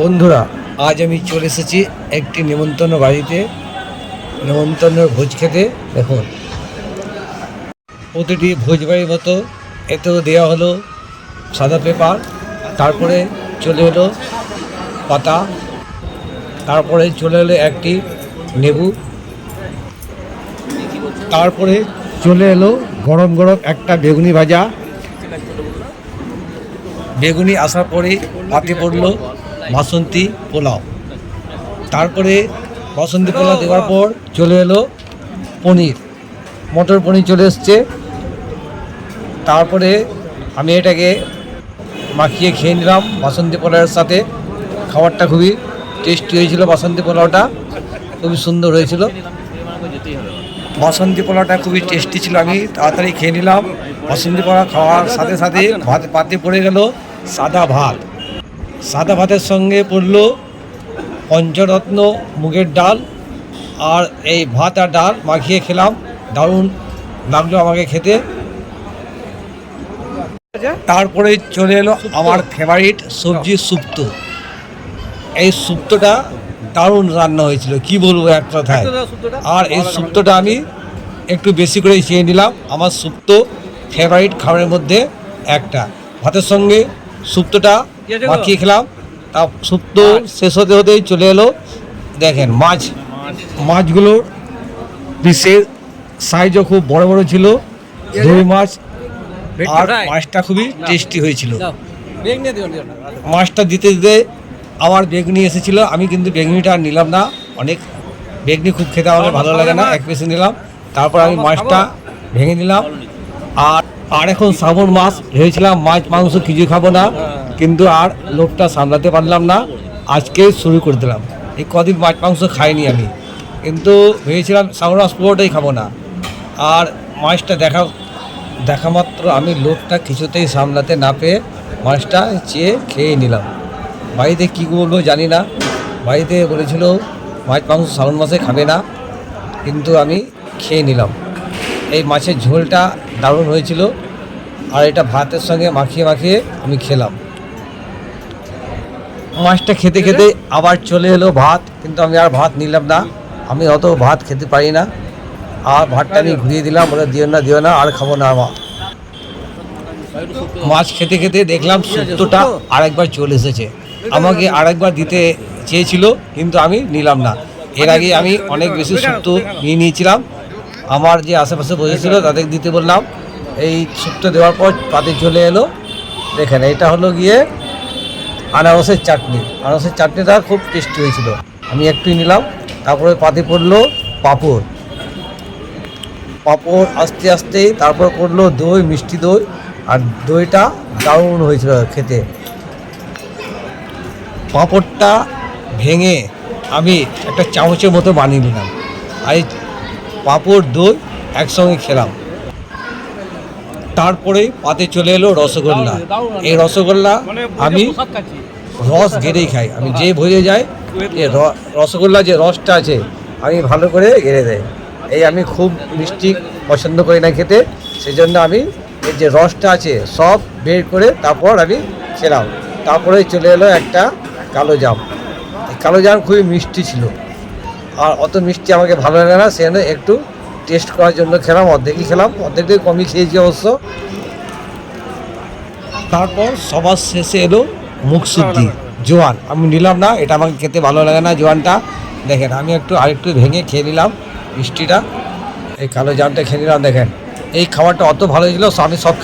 বন্ধুরা, আজ আমি চলে এসেছি একটি নেমন্তন্ন বাড়িতে। নেমন্তন্ন ভোজ খেতে, দেখুন। প্রতিটি ভোজ বাড়ির মতো এতেও দেওয়া হলো সাদা পেপার, তারপরে চলে এলো পাতা, তারপরে চলে এলো একটি লেবু, তারপরে চলে এলো গরম গরম একটা বেগুনি ভাজা। বেগুনি আসার পরে পাতে পড়ল বাসন্তী পোলাও। তারপরে বাসন্তী পোলাও দেওয়ার পর চলে এলো পনির। মটর পনির চলে এসছে। তারপরে আমি এটাকে মাখিয়ে খেয়ে নিলাম বাসন্তী পোলাওয়ের সাথে। খাবারটা খুবই টেস্টি হয়েছিল বাসন্তী পোলাওটা। খুবই সুন্দর হয়েছিল। বাসন্তী পোলাওটা খুবই টেস্টি ছিল। আমি তাড়াতাড়ি খেয়ে নিলাম। বাসন্তী পোলাও খাওয়ার সাথে সাথে ভাত পাতে পড়ে গেল সাদা ভাত। সাদা ভাতের সঙ্গে পড়ল পঞ্চরত্ন মুগের ডাল আর এই ভাত আর ডাল মাখিয়ে খেলাম। দারুণ লাগল আমাকে খেতে। তারপরে চলে এলো আমার ফেভারিট সবজি সুপ্ত। এই সুপ্তটা দারুণ রান্না হয়েছিল, কি বলব এক কথায়। আর এই সুপ্তটা আমি একটু বেশি করে খেয়ে নিলাম। আমার সুপ্ত ফেভারিট খাবারের মধ্যে একটা। ভাতের সঙ্গে সুপ্তটা মাখিয়ে খেলাম তা সুপ্ত শেষ হতে হতেই চলে এলো। দেখেন মাছ। মাছগুলোর বিশেষ সাইজও খুব বড় বড় ছিল রুই মাছ আর মাছটা খুবই টেস্টি হয়েছিল। মাছটা দিতে দিতে আমার বেগুনি এসেছিল আমি কিন্তু বেগুনিটা আর নিলাম না। অনেক বেগুনি খুব খেতে আমাকে ভালো লাগে না এক পিস নিলাম। তারপর আমি মাছটা ভেঙে নিলাম। আর আর এখন শ্রাবণ মাস, ভেবেছিলাম মাছ, মাংস কিছু খাব না, কিন্তু আর লোকটা সামলাতে পারলাম না। আজকে শুরু করে দিলাম। এই কদিন মাছ, মাংস খাইনি আমি। কিন্তু ভেবেছিলাম শ্রাবণ মাস পুরোটাই খাব না। আর মাছটা দেখা দেখা মাত্র আমি লোকটা কিছুতেই সামলাতে না পেয়ে মাছটা চেয়ে খেয়ে নিলাম। বাড়িতে কী বলব জানি না। বাড়িতে বলেছিল, মাছ, মাংস শ্রাবণ মাসে খাবে না, কিন্তু আমি খেয়ে নিলাম। এই মাছের ঝোলটা দারুণ হয়েছিল। আর এটা ভাতের সঙ্গে মাখিয়ে মাখিয়ে আমি খেলাম। মাছটা খেতে খেতে আবার চলে এলো ভাত, কিন্তু আমি আর ভাত নিলাম না। আমি অত ভাত খেতে পারি না। আর ভাতটা আমি ঘুরিয়ে দিলাম, বলে দিও না দিও না, আর খাব না আমার মাছ খেতে খেতে দেখলাম শুক্তোটা আরেকবার চলে এসেছে। আমাকে আরেকবার দিতে চেয়েছিল, কিন্তু আমি নিলাম না। এর আগে আমি অনেক বেশি শুক্তো নিয়ে নিয়েছিলাম। আমার যে আশেপাশে বসেছিল, তাদের দিতে বললাম। এই শুক্তো দেওয়ার পর পাতি চলে এলো। দেখেন, এটা হলো গিয়ে আনারসের চাটনি। আনারসের চাটনিটা খুব টেস্টি হয়েছিল। আমি একটুই নিলাম, তারপরে পাতি পড়ল পাঁপড়। পাঁপড় আস্তে আস্তে তারপর পড়ল দই, মিষ্টি দই, আর দইটা দারুণ হয়েছিল খেতে। পাঁপড়টা ভেঙে আমি একটা চামচের মতো বানিয়ে নিলাম। আর পাঁপড় দই একসঙ্গে খেলাম। তারপরে পাতে চলে এলো রসগোল্লা। এই রসগোল্লা আমি রস গেড়েই খাই। আমি যে ভরে যাই এ রসগোল্লা যে রসটা আছে আমি ভালো করে গেড়ে দেয় এই আমি খুব মিষ্টি পছন্দ করি না খেতে সেই জন্য আমি এর যে রসটা আছে সব বের করে তারপর আমি খেলাম। তারপরে চলে এলো একটা কালো জাম। কালো জাম খুবই মিষ্টি ছিল। আর অত মিষ্টি আমাকে ভালো লাগে না সেজন্য একটু টেস্ট করার জন্য খেলাম, অর্ধেকই খেলাম, অর্ধেকটাই কমই খেয়েছি অবশ্য। তারপর সবার শেষে এলো মুখ মুখশুদ্ধি জোয়ান। আমি নিলাম না, এটা আমাকে খেতে ভালো লাগে না জোয়ানটা। দেখেন, আমি একটু আরেকটু ভেঙে খেয়ে নিলাম মিষ্টিটা। এই কালো জামটা খেয়ে নিলাম, দেখেন। এই খাবারটা অত ভালো ছিল আমি সব